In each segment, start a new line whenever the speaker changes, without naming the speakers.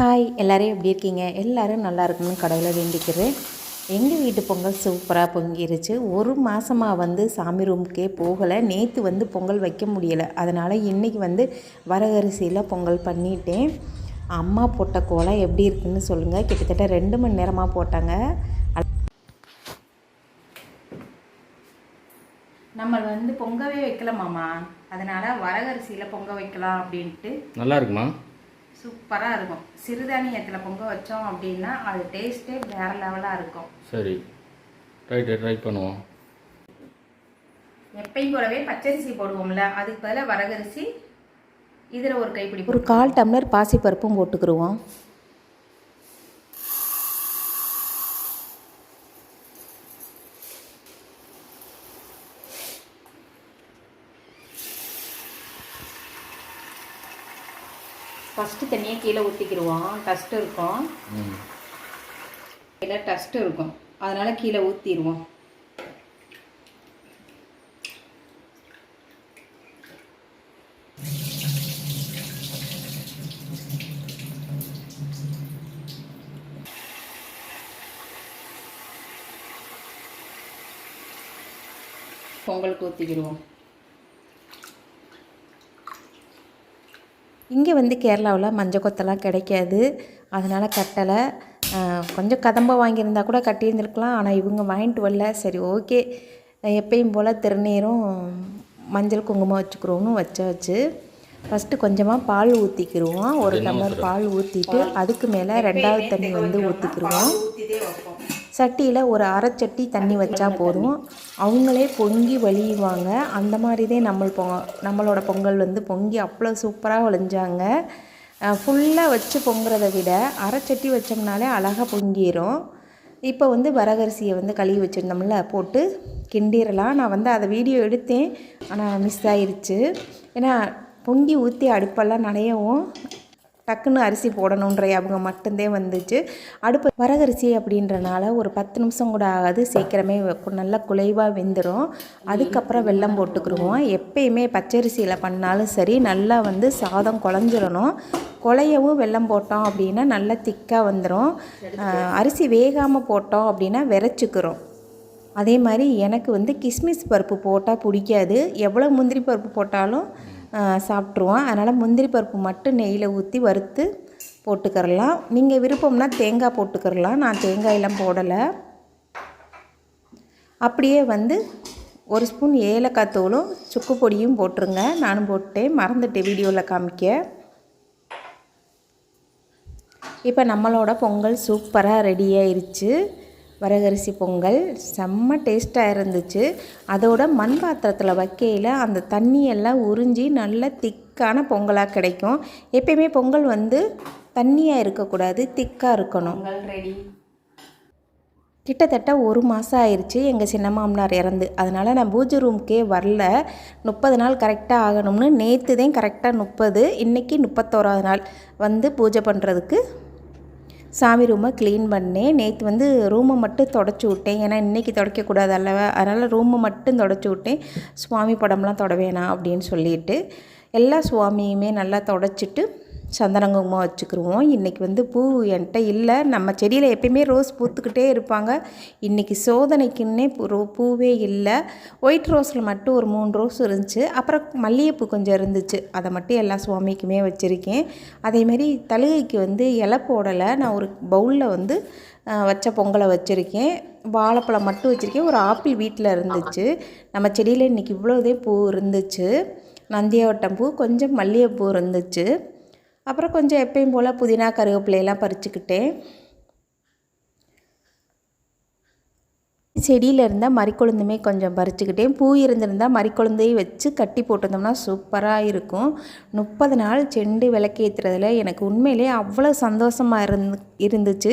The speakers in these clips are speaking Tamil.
ஹாய் எல்லாரும் எப்படி இருக்கீங்க? எல்லாரும் நல்லா இருக்கணும்னு கடவுளை வேண்டிக்கிறேன். எங்கள் வீட்டு பொங்கல் சூப்பராக பொங்கிருச்சு. ஒரு மாதமாக வந்து சாமி ரூமுக்கே போகலை. நேற்று வந்து பொங்கல் வைக்க முடியலை. அதனால் இன்றைக்கி வந்து வரகரிசியில் பொங்கல் பண்ணிட்டேன். அம்மா போட்ட கோலம் எப்படி இருக்குன்னு சொல்லுங்கள் கிட்டத்தட்ட ரெண்டு மணி நேரமாக போட்டாங்க. நம்ம வந்து பொங்கவே வைக்கலாமாம்மா அதனால் வரகரிசியில் பொங்க வைக்கலாம் அப்படின்ட்டு.
நல்லா இருக்குமா?
சூப்பராக இருக்கும். சிறுதானியத்தில் பொங்க வச்சோம் அப்படின்னா அது டேஸ்ட்டே வேறு லெவலாக இருக்கும்.
சரி. ரைட்டு ட்ரை பண்ணுவோம்.
எப்பயும் போலவே பச்சரிசி போடுவோம்ல அதுக்கு பதிலாக வரகரிசி. இதில் ஒரு கைப்பிடி ஒரு கால் டம்ளர் பாசிப்பருப்பும் போட்டுக்கிருவோம். ஃபஸ்ட்டு தண்ணியை கீழே ஊற்றிக்கிடுவோம் டஸ்ட் இருக்கும். இல்லை டஸ்ட் இருக்கும். அதனால் கீழே ஊற்றிடுவோம் பொங்கலுக்கு ஊற்றிக்கிடுவோம் இங்கே வந்து கேரளாவில் மஞ்சள் கொத்தெல்லாம் கிடைக்காது. அதனால் கட்டலை. கொஞ்சம் கதம்ப வாங்கியிருந்தா கூட கட்டியிருந்துருக்கலாம். ஆனால் இவங்க வாங்கிட்டு வரல. சரி ஓகே. எப்பயும் போல் திருநீரும் மஞ்சள் குங்குமம் வச்சுக்கிறோன்னு வச்சாச்சு. ஃபஸ்ட்டு கொஞ்சமாக பால் ஊற்றிக்கிடுவோம் ஒரு டம்ளர் பால் ஊற்றிட்டு அதுக்கு மேலே ரெண்டாவது தண்ணி வந்து ஊற்றிக்கிடுவோம் சட்டியில் ஒரு அரை சட்டி தண்ணி வச்சா போதும். அவங்களே பொங்கி வழியுவாங்க. அந்த மாதிரி தான் நம்ம பொ நம்மளோட பொங்கல் வந்து பொங்கி அவ்வளோ சூப்பராக வழிஞ்சாங்க. ஃபுல்லாக வச்சு பொங்குறத விட அரை சட்டி வச்சோம்னாலே அழகாக பொங்கிரும். இப்போ வந்து வரகரிசியை வந்து கழுவி வச்சுருந்தோம்ல போட்டு கிண்டிடலாம் நான் வந்து அதை வீடியோ எடுத்தேன். ஆனால் மிஸ் ஆயிருச்சு. ஏன்னா பொங்கி ஊற்றி அடுப்பெல்லாம் நனையவும் டக்குன்னு அரிசி போடணுன்ற அவங்க மட்டும்தான் வந்துச்சு. அடுப்பு வரகரிசி அப்படின்றனால ஒரு பத்து நிமிஷம் கூட ஆகாது. சீக்கிரமே நல்லா குலைவாக வெந்துடும் அதுக்கப்புறம் வெல்லம் போட்டுக்கிடுவோம் எப்பயுமே பச்சரிசியில் பண்ணாலும் சரி நல்லா வந்து சாதம் குழஞ்சிடணும் குலையவும் வெல்லம் போட்டோம் அப்படின்னா நல்லா திக்காக வந்துடும் அரிசி வேகாமல் போட்டோம் அப்படின்னா விரைச்சிக்கிறோம். அதே மாதிரி எனக்கு வந்து கிஸ்மிஸ் பருப்பு போட்டால் பிடிக்காது. எவ்வளோ முந்திரி பருப்பு போட்டாலும் சாப்பிட்ருவோம் அதனால் முந்திரி பருப்பு மட்டும் நெய்யில் ஊற்றி வறுத்து போட்டுக்கிறலாம். நீங்கள் விருப்பம்னா தேங்காய் போட்டுக்கிறலாம். நான் தேங்காயெல்லாம் போடலை. அப்படியே வந்து ஒரு ஸ்பூன் ஏலக்காய் தூளும் சுக்கு பொடியும் போட்டுருங்க. நானும் போட்டேன் மறந்துட்டேன் வீடியோவில் காமிக்க. இப்போ நம்மளோட பொங்கல் சூப்பராக ரெடி ஆயிடுச்சு வரகரிசி பொங்கல் செம்ம டேஸ்ட்டாக இருந்துச்சு. அதோட மண் பாத்திரத்தில் வைக்கையில் அந்த தண்ணியெல்லாம் உறிஞ்சி நல்ல திக்கான பொங்கலாக கிடைக்கும். எப்பயுமே பொங்கல் வந்து தண்ணியாக இருக்கக்கூடாது திக்காக இருக்கணும். ரெடி கிட்டத்தட்ட ஒரு மாதம் ஆயிடுச்சு எங்கள் சின்ன மாமனார் இறந்து. அதனால் நான் பூஜை ரூமுக்கே வரல. முப்பது நாள் கரெக்டாக ஆகணும்னு நேற்று தான் கரெக்டாக முப்பது இன்றைக்கி முப்பத்தோராவது நாள் வந்து பூஜை பண்ணுறதுக்கு சாமி ரூமை க்ளீன் பண்ணேன். நேற்று வந்து ரூமை மட்டும் தொடச்சி விட்டேன். ஏன்னா இன்றைக்கி துடைக்கக்கூடாது அல்லவா? அதனால் ரூமை மட்டும் தொடச்சி விட்டேன். சுவாமி படம்லாம் தொட வேணாம் அப்படின்னு சொல்லிட்டு எல்லா சுவாமியுமே நல்லா தொடச்சிட்டு சந்தன வச்சுக்கிருவோம். இன்றைக்கி வந்து பூ என்கிட்ட இல்லை. நம்ம செடியில் எப்பயுமே ரோஸ் பூத்துக்கிட்டே இருப்பாங்க. இன்றைக்கி சோதனைக்குன்னே பூ ரோ பூவே இல்லை. ஒயிட் ரோஸில் மட்டும் ஒரு மூணு ரோஸ் இருந்துச்சு. அப்புறம் மல்லிகைப்பூ கொஞ்சம் இருந்துச்சு. அதை மட்டும் எல்லா சுவாமிக்குமே வச்சுருக்கேன். அதேமாரி தழுகைக்கு வந்து இலை போடலை. நான் ஒரு பவுலில் வந்து வச்ச பொங்கலை வச்சுருக்கேன். வாழைப்பழம் மட்டும் வச்சுருக்கேன். ஒரு ஆப்பிள் வீட்டில் இருந்துச்சு. நம்ம செடியில் இன்றைக்கி இவ்வளோதே பூ இருந்துச்சு. நந்தியாவட்டம் பூ கொஞ்சம் மல்லிகைப்பூ இருந்துச்சு. அப்புறம் கொஞ்சம் எப்பயும் போல் புதினா கருவேப்பிலையெல்லாம் பறிச்சுக்கிட்டேன். செடியில் இருந்தால் மறிக்கொழுந்துமே கொஞ்சம் பறிச்சுக்கிட்டேன் பூ இருந்திருந்தால் மறிக்கொழுந்தையும் வச்சு கட்டி போட்டிருந்தோம்னா சூப்பராக இருக்கும். முப்பது நாள் செண்டு விளக்கேற்றுறதுல எனக்கு உண்மையிலே அவ்வளோ சந்தோஷமாக இருந்து இருந்துச்சு.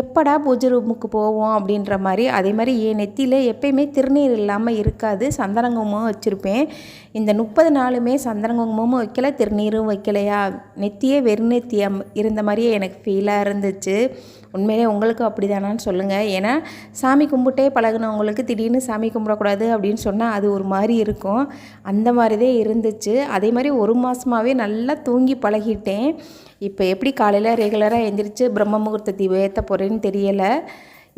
எப்படா பூஜை ரூமுக்கு போவோம் அப்படின்ற மாதிரி அதே மாதிரி என் நெத்தியில் எப்பயுமே திருநீர் இல்லாமல் இருக்காது. சந்தனங்குமும் வச்சுருப்பேன். இந்த முப்பது நாளுமே சந்தனங்குமமும் வைக்கல திருநீரும் வைக்கலையா? நெத்தியே வெறுநெத்தியம் இருந்த மாதிரியே எனக்கு ஃபீலாக இருந்துச்சு. உண்மையிலே உங்களுக்கும் அப்படி தானான்னு சொல்லுங்கள் ஏன்னா சாமி கும்பிட்டே பல பழகுனவங்களுக்கு திடீர்னு சாமி கும்பிடக்கூடாது அப்படின்னு சொன்னால் அது ஒரு மாதிரி இருக்கும். அந்த மாதிரி தான் இருந்துச்சு. அதே மாதிரி ஒரு மாதமாகவே நல்லா தூங்கி பழகிட்டேன். இப்போ எப்படி காலையில் ரெகுலராக எந்திரிச்சு பிரம்ம முகூர்த்த தீபம் ஏற்ற போகிறேன்னு தெரியலை.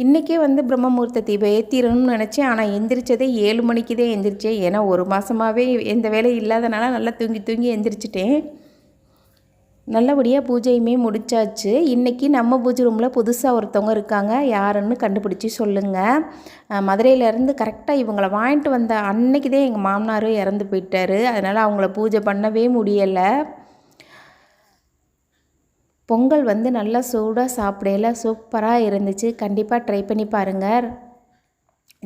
இன்றைக்கே வந்து பிரம்ம முகூர்த்த தீபம் ஏற்றிடணும்னு நினச்சேன். ஆனால் எந்திரிச்சதே ஏழு மணிக்கு தான் எந்திரிச்சேன். ஏன்னா ஒரு மாதமாகவே எந்த வேலையும் இல்லாதனால நல்லா தூங்கி தூங்கி எந்திரிச்சிட்டேன். நல்லபடியாக பூஜையுமே முடிச்சாச்சு. இன்றைக்கி நம்ம பூஜை ரூமில் புதுசாக ஒருத்தவங்க இருக்காங்க. யாருன்னு கண்டுபிடிச்சி சொல்லுங்கள் மதுரையிலேருந்து கரெக்டாக இவங்களை வாங்கிட்டு வந்த அன்னைக்கு தான் எங்கள் மாமனார் இறந்து போயிட்டார். அதனால் அவங்கள பூஜை பண்ணவே முடியலை. பொங்கல் வந்து நல்லா சூடாக சாப்பிடையில சூப்பராக இருந்துச்சு. கண்டிப்பாக ட்ரை பண்ணி பாருங்கள்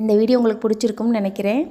இந்த வீடியோ உங்களுக்கு பிடிச்சிருக்கும்னு நினைக்கிறேன்.